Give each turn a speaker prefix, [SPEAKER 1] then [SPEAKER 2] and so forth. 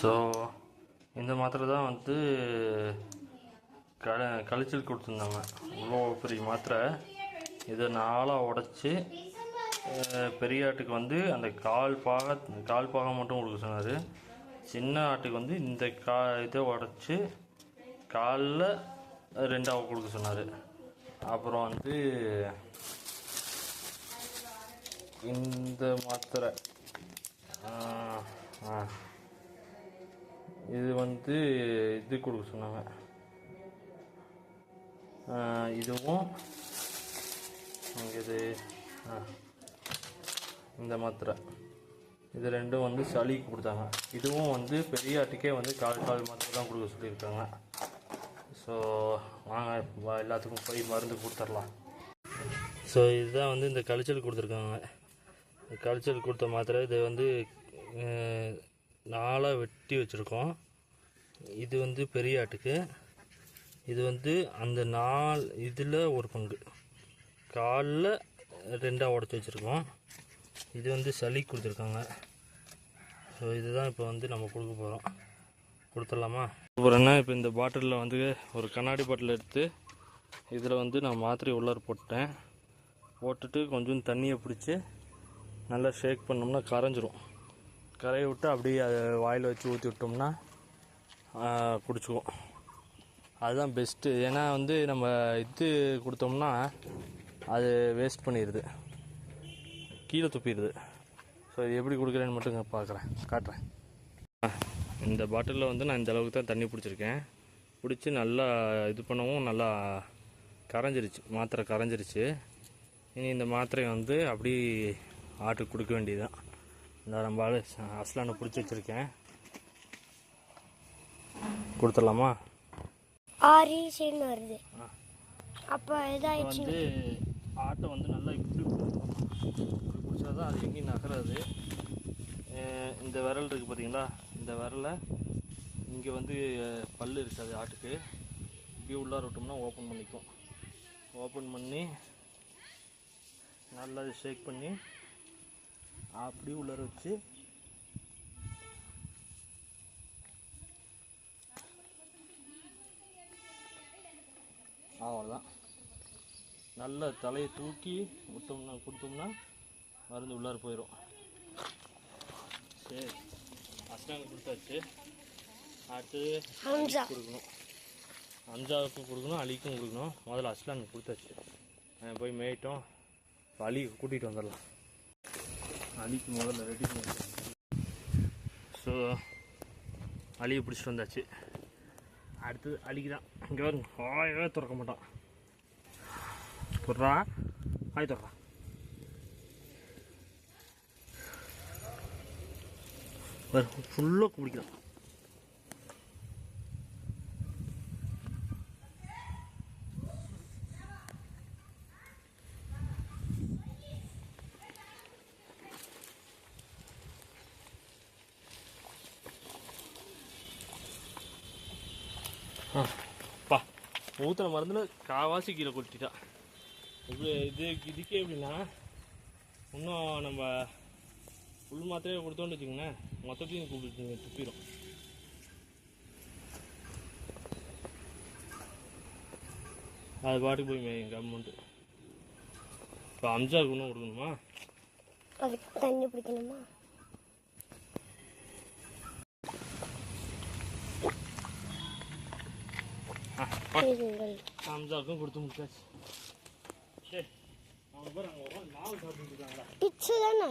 [SPEAKER 1] So இந்த மாத்திரை தான் வந்து கல கழிச்சல் கொடுத்துருந்தாங்க. இவ்வளோ பெரிய மாத்திரை. இதை நாளாக உடச்சி பெரிய ஆட்டுக்கு வந்து அந்த கால் பாக கால் பாகம் மட்டும் கொடுக்க சொன்னார். சின்ன ஆட்டுக்கு வந்து இந்த கா இதை உடச்சி காலில் ரெண்டாக கொடுக்க சொன்னார். அப்புறம் வந்து இந்த மாத்திரை. ஆ இது வந்து இது கொடுக்க சொன்னாங்க. இதுவும் இது இந்த மாத்திரை. இது ரெண்டும் வந்து சளிக்கு கொடுத்தாங்க. இதுவும் வந்து பெரிய ஆட்டுக்கே வந்து கால் கால் மாத்திரை தான் கொடுக்க சொல்லியிருக்காங்க. ஸோ வாங்க எல்லாத்துக்கும் போய் மருந்து கொடுத்துடலாம். ஸோ இதுதான் வந்து இந்த கழிச்சல் கொடுத்துருக்காங்க. கழிச்சல் கொடுத்த மாத்திரை இது வந்து நாளாக நாலாக வெட்டி வச்சுருக்கோம். இது வந்து பெரிய ஆட்டுக்கு. இது வந்து அந்த நாள் இதில் ஒரு பங்கு. காலில் ரெண்டாக உடச்சி வச்சுருக்கோம். இது வந்து சளி கொடுத்துருக்காங்க. ஸோ இதுதான் இப்போ வந்து நம்ம கொடுக்க போகிறோம் கொடுத்துடலாமா? அப்புறம்னா இப்போ இந்த பாட்டிலில் வந்து ஒரு கண்ணாடி பாட்டில் எடுத்து இதில் வந்து நான் மாத்திரை உள்ளார போட்டேன் போட்டுட்டு கொஞ்சம் தண்ணியை பிடிச்சி நல்லா ஷேக் பண்ணோம்னா கரைஞ்சிரும். கரையை விட்டு அப்படியே அதை வாயில் வச்சு ஊற்றி விட்டோம்னா குடிச்சுக்குவோம். அதுதான் பெஸ்ட்டு ஏன்னா வந்து நம்ம இது கொடுத்தோம்னா அது வேஸ்ட் பண்ணிடுது. கீழே துப்பிடுது. ஸோ இது எப்படி கொடுக்குறேன்னு மட்டும் பார்க்குறேன் காட்டுறேன். இந்த பாட்டிலில் வந்து நான் இந்த அளவுக்கு தான் தண்ணி பிடிச்சிருக்கேன். பிடிச்சி நல்லா இது பண்ணவும் நல்லா கரைஞ்சிருச்சு. மாத்திரை கரைஞ்சிருச்சு. இனி இந்த மாத்திரையை வந்து அப்படி ஆட்டுக்கு கொடுக்க வேண்டியதுதான். இந்த நம்ம ஆளு அஸ்லானை பிடிச்சி வச்சுருக்கேன். கொடுத்துடலாமா?
[SPEAKER 2] ஆரிசின்னு வருது. அப்போ இதாயிடுச்சு.
[SPEAKER 1] வந்து ஆட்டை வந்து நல்லா இப்படி இப்படி பிடிச்சா தான் அது எங்கேயும் நகராது. இந்த விரல் இருக்குது பார்த்தீங்களா இந்த விரலை இங்கே வந்து பல்லு இருக்காது ஆட்டுக்கு. இப்படியே உள்ளார விட்டோம்னா ஓப்பன் பண்ணிக்கும். ஓப்பன் பண்ணி நல்லா ஷேக் பண்ணி அப்படியே உள்ளார வச்சு. அவ்வளோதான் நல்ல தலையை தூக்கி விட்டோம்னா கொடுத்தோம்னா மருந்து உள்ளார போயிடும் சரி. அஸ்டாங்க கொடுத்தாச்சு. அடுத்து
[SPEAKER 2] ஹம்சா
[SPEAKER 1] கொடுக்கணும். அஞ்சாவுக்கும் கொடுக்கணும் அலிக்கும் கொடுக்கணும். முதல்ல அஸ்லானுக்கு கொடுத்தாச்சு. போய் மேயிட்டோம். இப்போ அலிக்கு கூட்டிகிட்டு வந்துடலாம். அலிக்கு முதல்ல ரெடி ஸோ அழிய பிடிச்சிட்டு வந்தாச்சு. அடுத்தது அலிக்கு தான் இங்கே வரும் ஆயவே திறக்க மாட்டான். துறா ஆய் துறா ஃபுல்லாக குடிக்கலாம் பா. ஊற்றின மருந்தில் காவாசி கீழே கொட்டிட்டா. இப்படி இது இதுக்கே எப்படின்னா இன்னும் நம்ம ஃபுல் மாத்திரையே கொடுத்தோன்னு வச்சுக்கோங்களேன். மொத்தத்தையும் கூப்பிட்டு துப்பிடும் அது பாட்டுக்கு போய் மேயும் கவர்மெண்ட்டு இப்போ அம்ஜாவுக்கு இன்னும் கொடுக்கணுமா?
[SPEAKER 2] அதுக்கு தண்ணி பிடிக்கணுமா இருங்கள்
[SPEAKER 1] அம்ஜாவுக்கும் கொடுத்து முடிச்சாச்சு. சரி அவங்க பேர் அங்கே நாள் சாப்பிட்டு இருக்காங்களா?
[SPEAKER 2] பிச்சு தானே